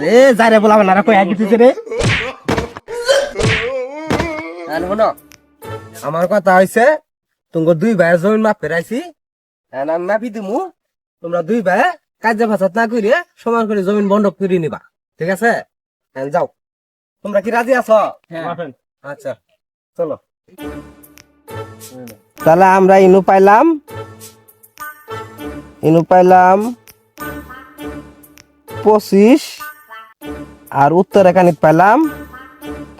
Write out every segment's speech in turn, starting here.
রে যাই রে বলা না কই আগে দিতে রে। শোনো আমার কথা হইছে তোমার দুই ভাই জমিন মাপ ফেরাইছি আমি মাপি দিমু। তোমরা দুই ভাই কাজে ফাসাদ না করিয়ে সমান করে জমিন বন্ধক করে নিবা। ঠিক আছে? এখন যাও। তোমরা কি রাজি আছো? আচ্ছা চলো। তাহলে আমরা ইনু পাইলাম। ইনু পাইলাম। পঁচিশ। আর উত্তরের কানিত পাইলাম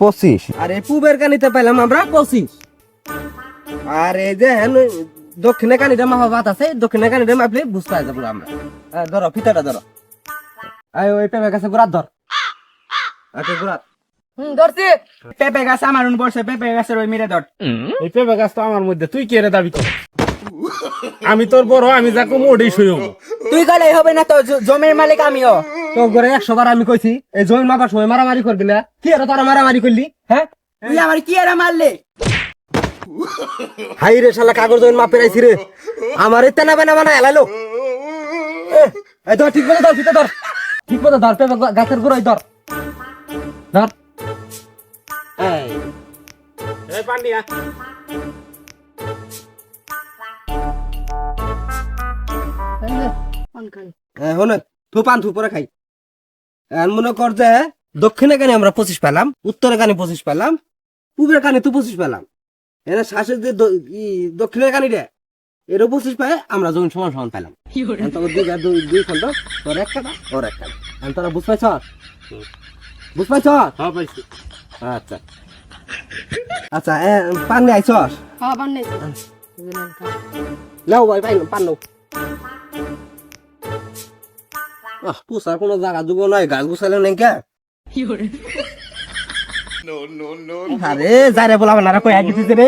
পঁচিশ। আর এই পূবের কানিতে পাইলাম আমরা পঁচিশ। আর এই যে হেন দক্ষিণে কানিতে মাপা বাত আছে দক্ষিণে কানিতে মাপলে বুঝতে যাব আমরা। ধরো ফিতাটা ধরো। আয় ওই পেঁপে গাছে গুড়াত ধর। আচ্ছা গুড়াত। হুম ধরছি। পেঁপে গাছ আমার বসে পেঁপে গাছের ওই মেরে ধর। এই পেঁপে গাছ তো আমার মধ্যে তুই কে রে দাবি কর আমি তোর বড় আমি যা কম ওটাই তুই গেলে হবে না তো জমির মালিক আমিও। তো করে একশো বার আমি কইছি এই জমি মাপার সময় মারামারি করবি না। কি আর তোরা মারামারি করলি হ্যাঁ? তুই আমার কি এরা মারলে? হাই রে শালা কাগজ জমি মাপে রাইছি রে। আমার এতে না বেনা বানা এলাইলো এ, এই ধর ঠিক মতো ধর ফিতে ধর। ঠিক মতো ধর পেঁপে গাছের গোড়ায় ধর। ধর। এই। এই পান্ডিয়া। হনে থু পান থু খাই। মনে কর যে দক্ষিণে কানে আমরা পঁচিশ পেলাম উত্তরে কানে পঁচিশ পেলাম পূবের কানে তো পঁচিশ পেলাম। এনে শ্বাসের যে দক্ষিণের কানি রে এরও পঁচিশ পায় আমরা যখন সমান সমান পেলাম। দুই দুই দুই খন্ড তোর এক কাটা ওর এক কাটা এখন তোরা বুঝ পাইছ? বুঝ পাইছ? হ্যাঁ পাইছি। আচ্ছা। আচ্ছা এ, পান নিয়ে আইছস হ্যাঁ বান্নে নাও ভাই পাই পান নাও। আহ পুষার কোনো জায়গা যুগ নাই গাছ গুছালে নাই কে আরে যারে বলাবেন কই আগে দিতে রে